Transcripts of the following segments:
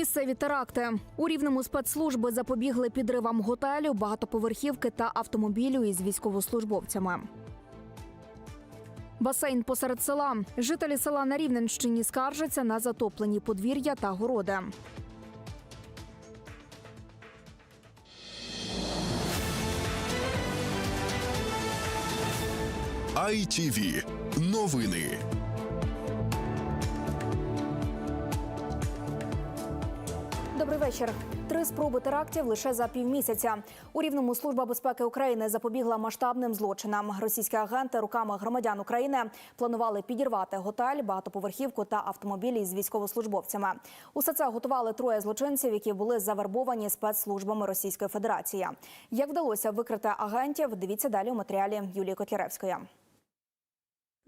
Місцеві теракти у рівному спецслужби запобігли підривам готелю, багатоповерхівки та автомобілю із військовослужбовцями. Басейн посеред села. Жителі села на Рівненщині скаржаться на затоплені подвір'я та городи. ITV. Новини. Вечір. Три спроби терактів лише за півмісяця. У рівному служба безпеки України запобігла масштабним злочинам. Російські агенти руками громадян України планували підірвати готель, багатоповерхівку та автомобілі з військовослужбовцями. Усе це готували троє злочинців, які були завербовані спецслужбами Російської Федерації. Як вдалося викрити агентів? Дивіться далі у матеріалі Юлії Котляревської.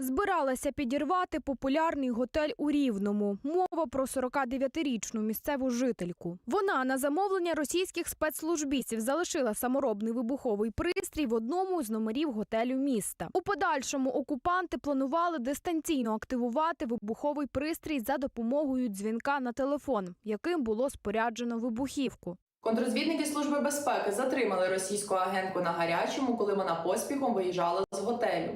Збиралася підірвати популярний готель у Рівному. Мова про 49-річну місцеву жительку. Вона на замовлення російських спецслужбістів залишила саморобний вибуховий пристрій в одному з номерів готелю міста. У подальшому окупанти планували дистанційно активувати вибуховий пристрій за допомогою дзвінка на телефон, яким було споряджено вибухівку. Контрозвідники Служби безпеки затримали російську агентку на гарячому, коли вона поспіхом виїжджала з готелю.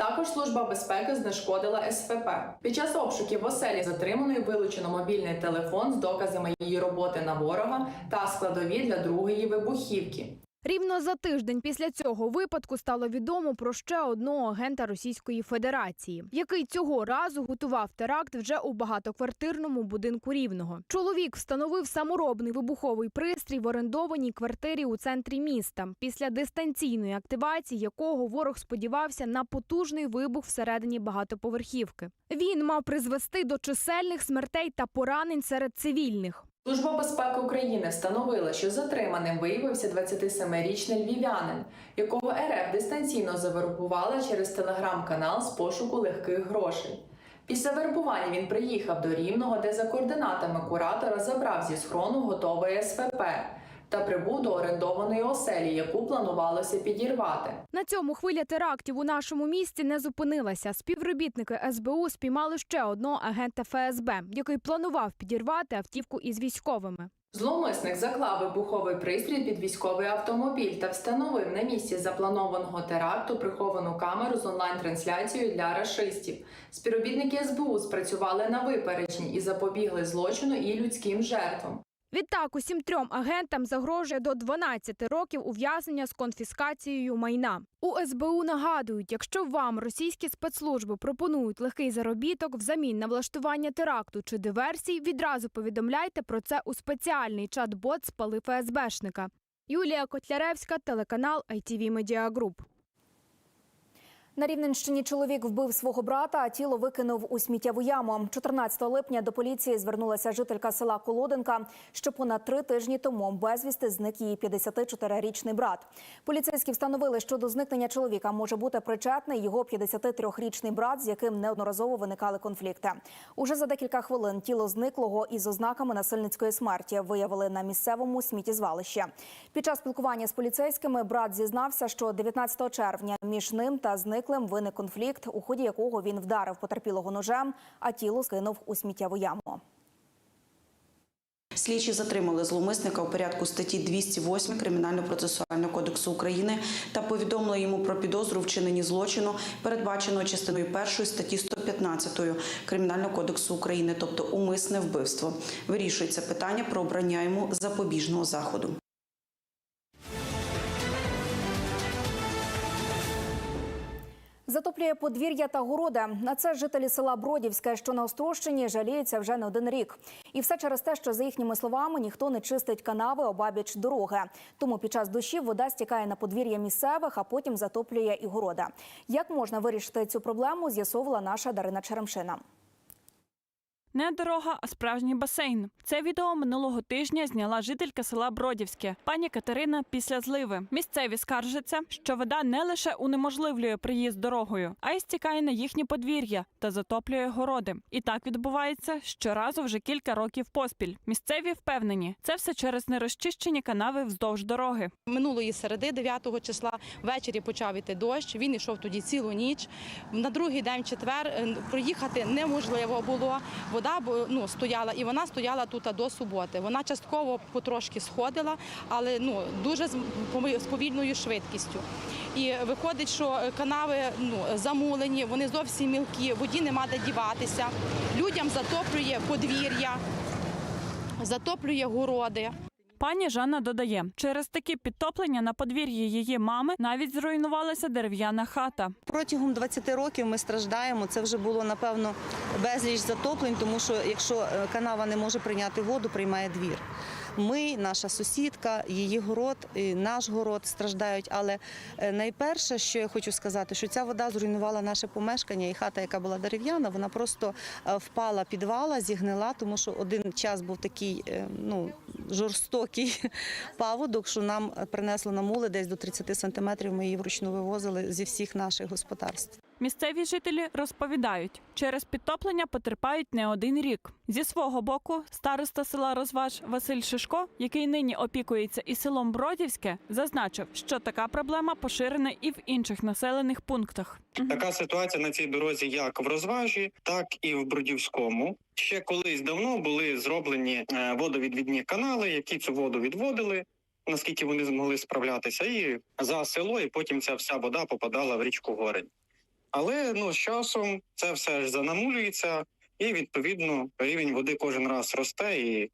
Також служба безпеки знешкодила СПП. Під час обшуків в оселі затриманої вилучено мобільний телефон з доказами її роботи на ворога та складові для другої вибухівки. Рівно за тиждень після цього випадку стало відомо про ще одного агента Російської Федерації, який цього разу готував теракт вже у багатоквартирному будинку Рівного. Чоловік встановив саморобний вибуховий пристрій в орендованій квартирі у центрі міста, після дистанційної активації якого ворог сподівався на потужний вибух всередині багатоповерхівки. Він мав призвести до чисельних смертей та поранень серед цивільних. Служба безпеки України встановила, що затриманим виявився 27-річний львів'янин, якого РФ дистанційно завербувала через телеграм-канал з пошуку легких грошей. Після вербування він приїхав до Рівного, де за координатами куратора забрав зі схрону готове СВП та прибув до орендованої оселі, яку планувалося підірвати. На цьому хвиля терактів у нашому місті не зупинилася. Співробітники СБУ спіймали ще одного агента ФСБ, який планував підірвати автівку із військовими. Зловмисник заклав вибуховий пристрій під військовий автомобіль та встановив на місці запланованого теракту приховану камеру з онлайн-трансляцією для рашистів. Співробітники СБУ спрацювали на випереджень і запобігли злочину і людським жертвам. Відтак усім трьом агентам загрожує до 12 років ув'язнення з конфіскацією майна. У СБУ нагадують, якщо вам російські спецслужби пропонують легкий заробіток взамін на влаштування теракту чи диверсій, відразу повідомляйте про це у спеціальний чат-бот спали ФСБшника. Юлія Котляревська, телеканал ITV Media Group. На Рівненщині чоловік вбив свого брата, а тіло викинув у сміттєву яму. 14 липня до поліції звернулася жителька села Колоденка, що понад три тижні тому безвісти зник її 54-річний брат. Поліцейські встановили, що до зникнення чоловіка може бути причетний його 53-річний брат, з яким неодноразово виникали конфлікти. Уже за декілька хвилин тіло зниклого із ознаками насильницької смерті виявили на місцевому сміттєзвалищі. Під час спілкування з поліцейськими брат зізнався, що 19 червня між ним та зниклим виник конфлікт, у ході якого він вдарив потерпілого ножем, а тіло скинув у сміттєву яму. Слідчі затримали зловмисника у порядку статті 208 Кримінально-процесуального кодексу України та повідомили йому про підозру в вчиненні злочину, передбаченого частиною 1 статті 115 Кримінального кодексу України, тобто умисне вбивство. Вирішується питання про обрання йому запобіжного заходу. Затоплює подвір'я та городи. На це жителі села Бродівське, що на Острощині, жаліються вже не один рік. І все через те, що за їхніми словами ніхто не чистить канави обабіч дороги. Тому під час дощів вода стікає на подвір'я місцевих, а потім затоплює і города. Як можна вирішити цю проблему? З'ясовувала наша Дарина Черемшина. Не дорога, а справжній басейн. Це відео минулого тижня зняла жителька села Бродівське, пані Катерина після зливи. Місцеві скаржаться, що вода не лише унеможливлює приїзд дорогою, а й стікає на їхні подвір'я та затоплює городи. І так відбувається щоразу вже кілька років поспіль. Місцеві впевнені, це все через нерозчищені канави вздовж дороги. Минулої середи, 9 числа, ввечері почав іти дощ. Він йшов тоді цілу ніч. На другий день, четвер, е, проїхати неможливо було. вода бо, ну, стояла, і вона стояла тут до суботи. Вона частково потрошки сходила, але ну, дуже з повільною швидкістю. І виходить, що канави ну, замулені, вони зовсім мілкі, воді нема де діватися. Людям затоплює подвір'я, затоплює городи. Пані Жанна додає, через такі підтоплення на подвір'ї її мами навіть зруйнувалася дерев'яна хата. Протягом 20 років ми страждаємо. Це вже було напевно безліч затоплень, тому що якщо е, канава не може прийняти воду, приймає двір. Ми, наша сусідка, її город, наш город страждають. Але е, найперше, що я хочу сказати, що ця вода зруйнувала наше помешкання, і хата, яка була дерев'яна, вона просто е, впала підвала, зігнила, тому що один час був такий е, ну, жорстокий паводок, що нам принесло на мули десь до 30 сантиметрів. Ми її вручну вивозили зі всіх наших господарств. Місцеві жителі розповідають, через підтоплення потерпають не один рік. Зі свого боку, староста села Розваж Василь Шишко, який нині опікується і селом Бродівське, зазначив, що така проблема поширена і в інших населених пунктах. Така ситуація на цій дорозі як в розважі, так і в Бродівському. Ще колись давно були зроблені е, водовідвідні канали, які цю воду відводили, наскільки вони змогли справлятися, і за село, і потім ця вся вода попадала в річку Горень. Але ну з часом це все ж занамулюється, і відповідно рівень води кожен раз росте, і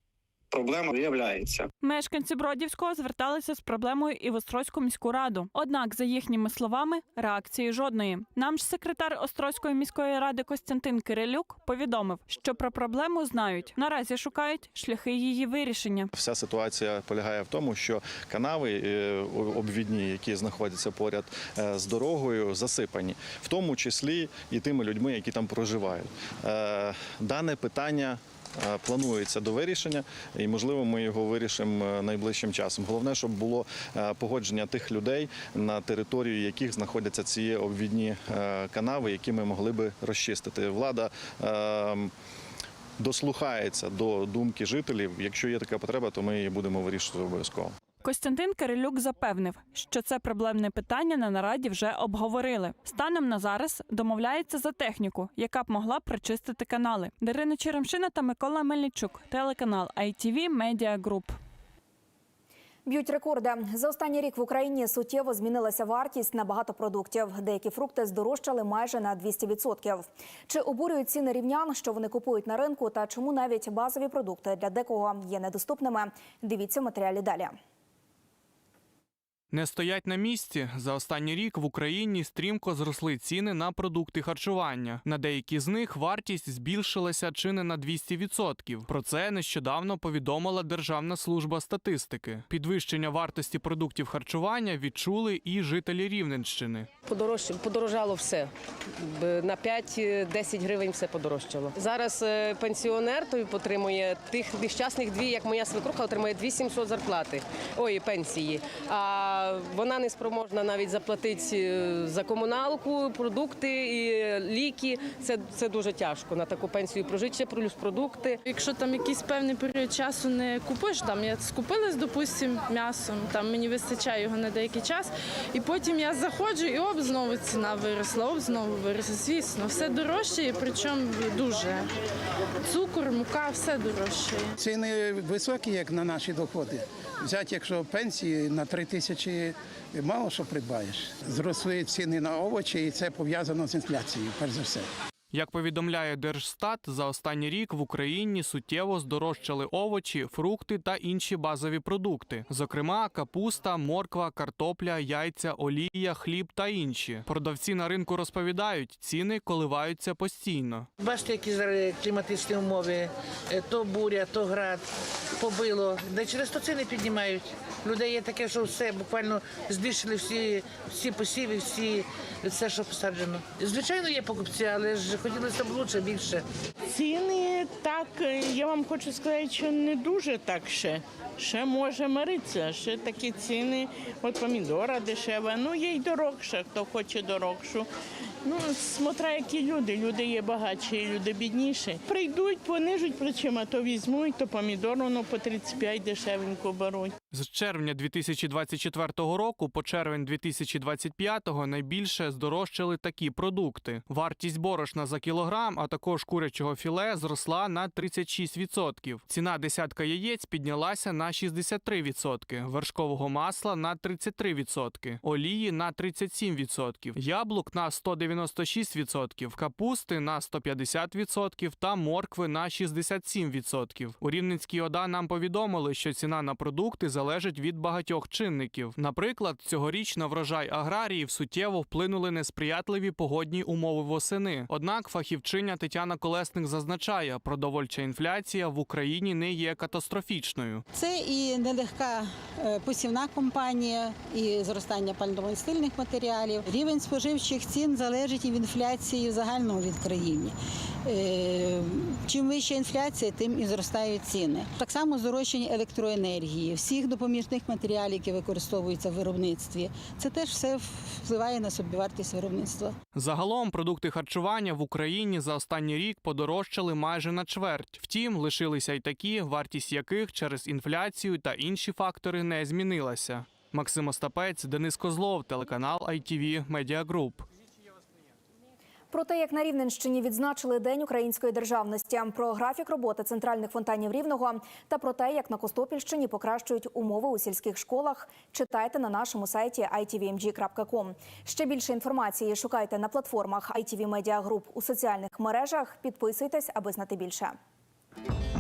проблема виявляється. Мешканці Бродівського зверталися з проблемою і в Острозьку міську раду. Однак, за їхніми словами, реакції жодної. Нам ж секретар Острозької міської ради Костянтин Кирилюк повідомив, що про проблему знають. Наразі шукають шляхи її вирішення. Вся ситуація полягає в тому, що канави е, обвідні, які знаходяться поряд е, з дорогою, засипані, в тому числі і тими людьми, які там проживають. Е, Дане питання. Е, Планується до вирішення, і можливо, ми його вирішимо е, найближчим часом. Головне, щоб було е, погодження тих людей, на території яких знаходяться ці обвідні канави, які ми могли би розчистити. Влада дослухається до думки жителів. Якщо є така потреба, то ми її будемо вирішувати обов'язково. Костянтин Кирилюк запевнив, що це проблемне питання на нараді вже обговорили. Станом на зараз домовляється за техніку, яка б могла прочистити канали. Дарина Черемшина та Микола Мельничук, телеканал ITV Media Group. Б'ють рекорди. За останній рік в Україні суттєво змінилася вартість на багато продуктів. Деякі фрукти здорожчали майже на 200%. Чи обурюють ціни рівнян, що вони купують на ринку, та чому навіть базові продукти для декого є недоступними? Дивіться матеріалі далі. Не стоять на місці. За останній рік в Україні стрімко зросли ціни на продукти харчування. На деякі з них вартість збільшилася чи не на 200%. Про це нещодавно повідомила Державна служба статистики. Підвищення вартості продуктів харчування відчули і жителі Рівненщини. Подорожче, подорожало все. На 5-10 гривень все подорожчало. Зараз е, пенсіонер той отримує тих нещасних дві, як моя свекруха, отримує 2700 зарплати, ой, пенсії. А вона не спроможна навіть заплатити е, за комуналку, продукти і ліки. Це, це дуже тяжко на таку пенсію прожити, ще плюс продукти. Якщо там якийсь певний період часу не купиш, там я скупилась, допустим, м'ясом, там мені вистачає його на деякий час, і потім я заходжу і оп, знову ціна виросла, оп, знову виросла. Звісно, все дорожчає, причому дуже. Цукор, мука, все дорожчає. Ціни високі, як на наші доходи. Взяти, якщо пенсії на 3 тисячі мало що придбаєш. Зросли ціни на овочі, і це пов'язано з інфляцією, перш за все. Як повідомляє Держстат, за останній рік в Україні суттєво здорожчали овочі, фрукти та інші базові продукти, зокрема капуста, морква, картопля, яйця, олія, хліб та інші. Продавці на ринку розповідають, ціни коливаються постійно. Бачите, які зараз кліматичні умови, Е, то буря, то град, побило. Де через то ціни піднімають. Людей є таке, що все буквально збільшили всі, всі посіви, всі все, що посаджено. Звичайно, є покупці, але ж хотілося б лучше, більше. Ціни так, я вам хочу сказати, що не дуже так ще. Ще може миритися, ще такі ціни, от помідора дешева, ну є й дорогша, хто хоче дорогшу. Ну, смотря які люди, люди є багатші, люди бідніші. Прийдуть, понижуть плечима, то візьмуть, то помідор, воно по 35 дешевенько беруть. З червня 2024 року по червень 2025 найбільше здорожчали такі продукти. Вартість борошна за кілограм, а також курячого філе зросла на 36%. Ціна десятка яєць піднялася на 63%, вершкового масла на 33%, олії на 37%, яблук на 196%, капусти на 150% та моркви на 67%. У Рівненській ОДА нам повідомили, що ціна на продукти залежить від багатьох чинників. Наприклад, цьогоріч на врожай аграріїв суттєво вплинули несприятливі погодні умови восени. Однак фахівчиня Тетяна Колесник зазначає, продовольча інфляція в Україні не є катастрофічною. Це і нелегка е, посівна компанія, і зростання пальномастильних матеріалів. Рівень споживчих цін залежить і від інфляції загального від країни. Е, Чим вища інфляція, тим і зростають ціни. Так само здорожчання електроенергії, всіх допоміжних матеріалів, які використовуються в виробництві. Це теж все впливає на собівартість виробництва. Загалом продукти харчування в Україні за останній рік подорожчали майже на чверть. Втім, лишилися й такі, вартість яких через інфляцію та інші фактори не змінилася. Максим Остапець, Денис Козлов, телеканал ITV Media Group. Про те, як на Рівненщині відзначили День української державності, про графік роботи центральних фонтанів Рівного та про те, як на Костопільщині покращують умови у сільських школах, читайте на нашому сайті itvmg.com. Ще більше інформації шукайте на платформах ITV Media Group у соціальних мережах. Підписуйтесь, аби знати більше.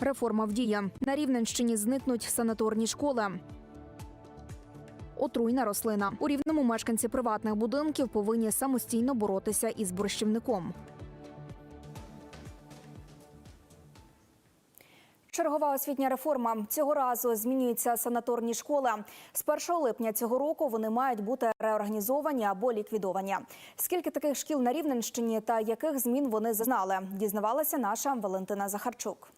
Реформа в дії. На Рівненщині зникнуть санаторні школи. Отруйна рослина. У рівному мешканці приватних будинків повинні самостійно боротися із борщівником. Чергова освітня реформа цього разу змінюються санаторні школи. З 1 липня цього року вони мають бути реорганізовані або ліквідовані. Скільки таких шкіл на Рівненщині та яких змін вони зазнали, дізнавалася наша Валентина Захарчук.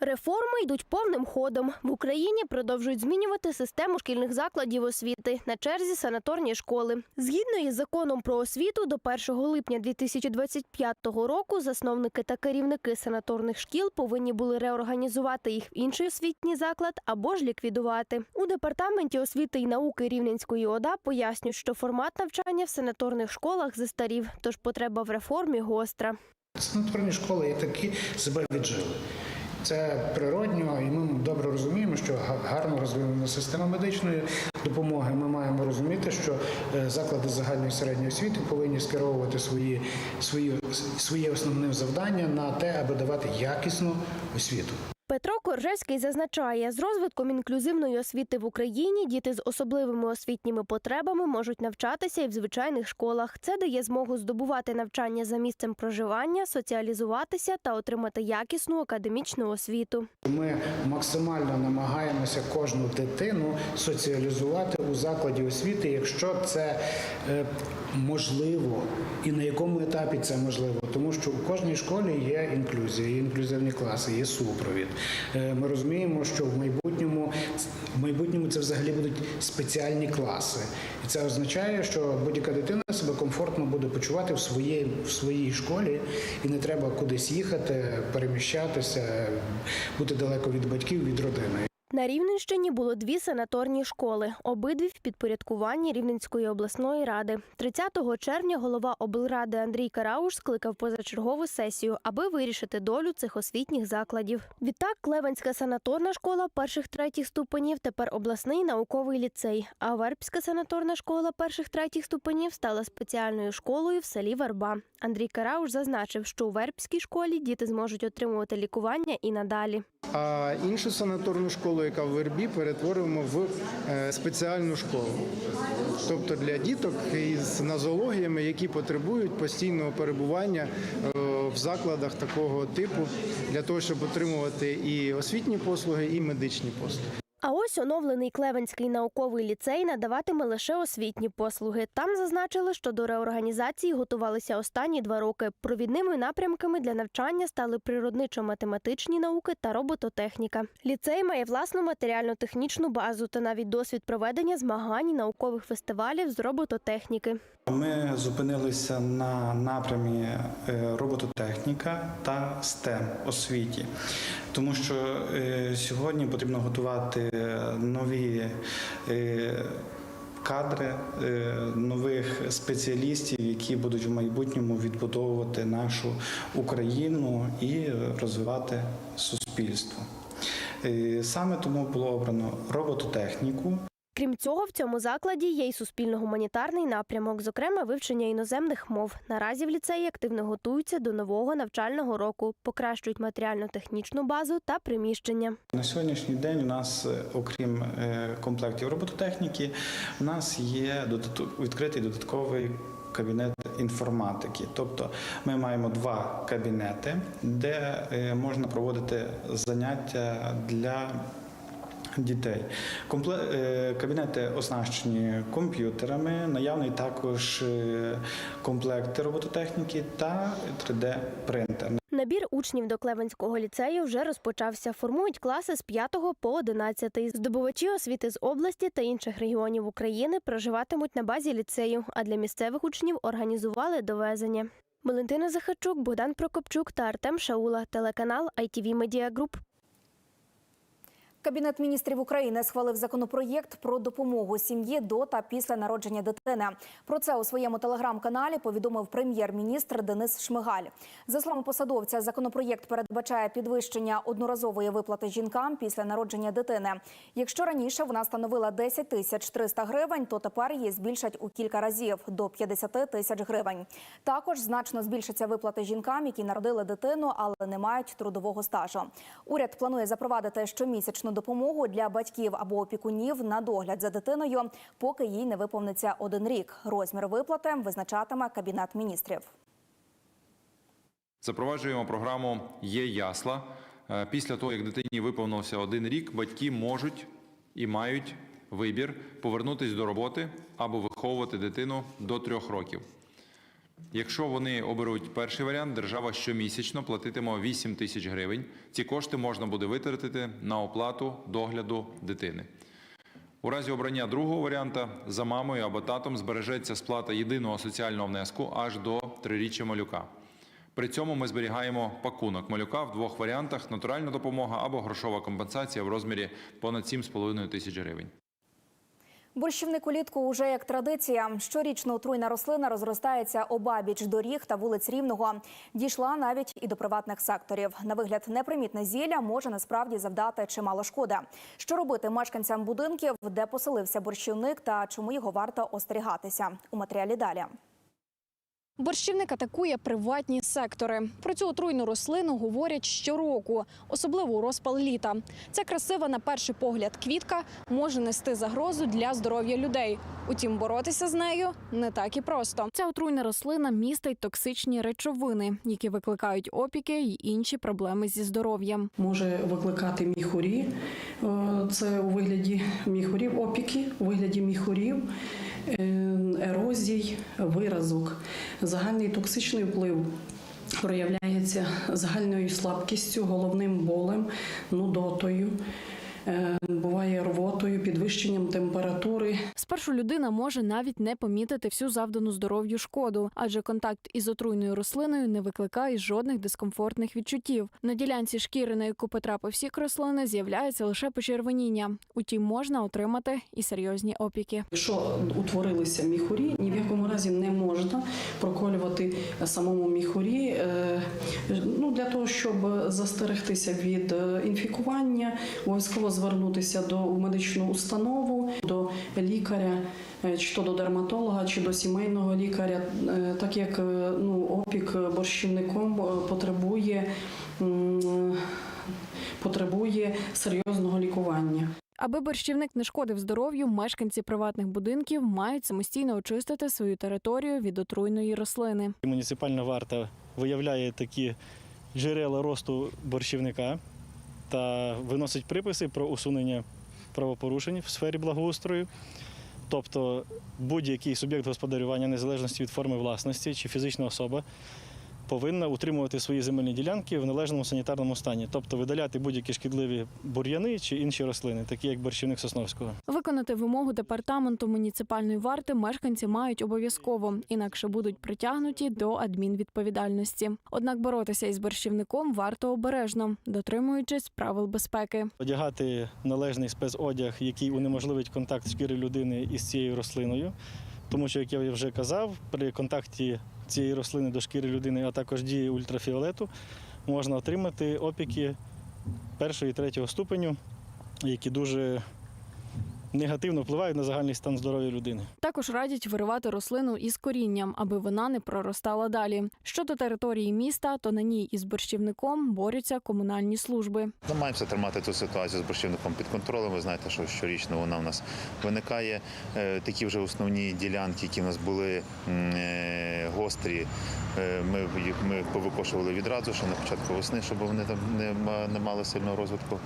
Реформи йдуть повним ходом. В Україні продовжують змінювати систему шкільних закладів освіти на черзі санаторні школи. Згідно із законом про освіту, до 1 липня 2025 року засновники та керівники санаторних шкіл повинні були реорганізувати їх в інший освітній заклад або ж ліквідувати. У департаменті освіти і науки Рівненської ОДА пояснюють, що формат навчання в санаторних школах застарів, тож потреба в реформі гостра. Санаторні школи як такі себе віджили. Це природньо, і ми добре розуміємо, що га- гарно розвинена система медичної допомоги. Ми маємо розуміти, що е, заклади загальної середньої освіти повинні скеровувати свої, свої, своє основне завдання на те, аби давати якісну освіту. Петро Коржевський зазначає, з розвитком інклюзивної освіти в Україні діти з особливими освітніми потребами можуть навчатися і в звичайних школах. Це дає змогу здобувати навчання за місцем проживання, соціалізуватися та отримати якісну академічну освіту. Ми максимально намагаємося кожну дитину соціалізувати у закладі освіти, якщо це е, можливо, і на якому етапі це можливо, тому що у кожній школі є інклюзія, є інклюзивні класи, є супровід. Е, Ми розуміємо, що в майбутньому в майбутньому це взагалі будуть спеціальні класи, і це означає, що будь-яка дитина себе комфортно буде почувати в своїй в своїй школі, і не треба кудись їхати, переміщатися, бути далеко від батьків, від родини. На Рівненщині було дві санаторні школи, обидві в підпорядкуванні Рівненської обласної ради. 30 червня голова облради Андрій Карауш скликав позачергову сесію, аби вирішити долю цих освітніх закладів. Відтак Клевенська санаторна школа перших третіх ступенів тепер обласний науковий ліцей. А Вербська санаторна школа перших третіх ступенів стала спеціальною школою в селі Верба. Андрій Карауш зазначив, що у Вербській школі діти зможуть отримувати лікування і надалі. А іншу санаторну школу школу, яка в Вербі, перетворимо в е, спеціальну школу. Тобто для діток із нозологіями, які потребують постійного перебування е, в закладах такого типу, для того, щоб отримувати і освітні послуги, і медичні послуги. А ось оновлений Клевенський науковий ліцей надаватиме лише освітні послуги. Там зазначили, що до реорганізації готувалися останні два роки. Провідними напрямками для навчання стали природничо-математичні науки та робототехніка. Ліцей має власну матеріально-технічну базу та навіть досвід проведення змагань наукових фестивалів з робототехніки. Ми зупинилися на напрямі е, робототехніка та STEM освіті, тому що е, сьогодні потрібно готувати нові е, кадри нових спеціалістів, які будуть в майбутньому відбудовувати нашу Україну і розвивати суспільство. Саме тому було обрано робототехніку. Крім цього, в цьому закладі є й суспільно-гуманітарний напрямок, зокрема вивчення іноземних мов. Наразі в ліцеї активно готуються до нового навчального року, покращують матеріально-технічну базу та приміщення. На сьогоднішній день у нас, е, окрім е, комплектів робототехніки, у нас є відкритий додатковий кабінет інформатики. Тобто ми маємо два кабінети, де е, можна проводити заняття для дітей. Е, Кабінети оснащені комп'ютерами, наявний також е, комплекти робототехніки та 3D-принтер. Набір учнів до Клевенського ліцею вже розпочався. Формують класи з 5 по 11. Здобувачі освіти з області та інших регіонів України проживатимуть на базі ліцею, а для місцевих учнів організували довезення. Валентина Захарчук, Богдан Прокопчук та Артем Шаула. Телеканал ITV Media Group. Кабінет міністрів України схвалив законопроєкт про допомогу сім'ї до та після народження дитини. Про це у своєму телеграм-каналі повідомив прем'єр-міністр Денис Шмигаль. За словами посадовця, законопроєкт передбачає підвищення одноразової виплати жінкам після народження дитини. Якщо раніше вона становила 10 тисяч 300 гривень, то тепер її збільшать у кілька разів до 50 тисяч гривень. Також значно збільшаться виплати жінкам, які народили дитину, але не мають трудового стажу. Уряд планує запровадити щомісячну допомогу для батьків або опікунів на догляд за дитиною, поки їй не виповниться один рік. Розмір виплати визначатиме кабінет міністрів. Запроваджуємо програму Є ясла. Е, Після того, як дитині виповнився один рік, батьки можуть і мають вибір повернутися до роботи або виховувати дитину до трьох років. Якщо вони оберуть перший варіант, держава щомісячно платитиме 8 тисяч гривень. Ці кошти можна буде витратити на оплату догляду дитини. У разі обрання другого варіанта за мамою або татом збережеться сплата єдиного соціального внеску аж до триріччя малюка. При цьому ми зберігаємо пакунок малюка в двох варіантах: натуральна допомога або грошова компенсація в розмірі понад 7,5 тисяч гривень. Борщівник улітку уже як традиція. Щорічно отруйна рослина розростається обабіч доріг та вулиць Рівного. Дійшла навіть і до приватних секторів. На вигляд непримітне зілля може насправді завдати чимало шкоди. Що робити мешканцям будинків, де поселився борщівник та чому його варто остерігатися? У матеріалі далі. Борщівник атакує приватні сектори. Про цю отруйну рослину говорять щороку, особливо у розпал літа. Ця красива на перший погляд квітка може нести загрозу для здоров'я людей. Утім, боротися з нею не так і просто. Ця отруйна рослина містить токсичні речовини, які викликають опіки й інші проблеми зі здоров'ям. може викликати міхурі. Е, Це у вигляді міхурів, опіки, у вигляді міхурів, ерозій, виразок. Загальний токсичний вплив проявляється загальною слабкістю, головним болем, нудотою. Е, Буває рвотою, підвищенням температури, Спершу людина може навіть не помітити всю завдану здоров'ю шкоду, адже контакт із отруйною рослиною не викликає жодних дискомфортних відчуттів. На ділянці шкіри, на яку потрапив сік рослини, з'являється лише почервоніння. Утім, можна отримати і серйозні опіки. Якщо утворилися міхурі, ні в якому разі не можна проколювати самому міхурі. е, Ну, для того, щоб застерегтися від е, інфікування, обов'язково звернутися до медичну установу, до лікаря, е, чи то до дерматолога, чи до сімейного лікаря, е, так як е, ну, опік борщівником потребує потребує серйозного лікування. Аби борщівник не шкодив здоров'ю, мешканці приватних будинків мають самостійно очистити свою територію від отруйної рослини. Муніципальна варта виявляє такі джерела росту борщівника та виносить приписи про усунення правопорушень в сфері благоустрою. Тобто будь-який суб'єкт господарювання, незалежності від форми власності чи фізична особа, повинна утримувати свої земельні ділянки в належному санітарному стані, тобто видаляти будь-які шкідливі бур'яни чи інші рослини, такі як борщівник сосновського. Виконати вимогу департаменту муніципальної варти мешканці мають обов'язково, інакше будуть притягнуті до адмінвідповідальності. Однак боротися із борщівником варто обережно, дотримуючись правил безпеки. Одягати належний спецодяг, який унеможливить контакт шкіри людини із цією рослиною. Тому що, як я вже казав, при контакті цієї рослини до шкіри людини, а також дії ультрафіолету, можна отримати опіки першого і третього ступеню, які дуже негативно впливають на загальний стан здоров'я людини. Також радять виривати рослину із корінням, аби вона не проростала далі. Щодо території міста, то на ній із борщівником борються комунальні служби. Намагаємося тримати цю ситуацію з борщівником під контролем. Ви знаєте, що щорічно вона в нас виникає. Е, Такі вже основні ділянки, які в нас були е, гострі. Е, Ми їх ми повикошували відразу, ще на початку весни, щоб вони там не, не мали сильного розвитку.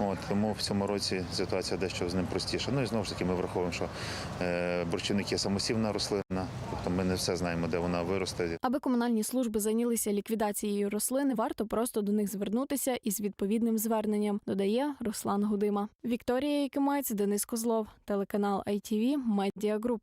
От тому в цьому році ситуація дещо з ним простіша. Ну і знову ж таки, ми враховуємо, що е, борщівник є самосівна рослина, тобто ми не все знаємо, де вона виросте. Аби комунальні служби зайнялися ліквідацією рослини, варто просто до них звернутися із відповідним зверненням, додає Руслан Гудима. Вікторія Якимець, Денис Козлов, телеканал ITV, Media Group.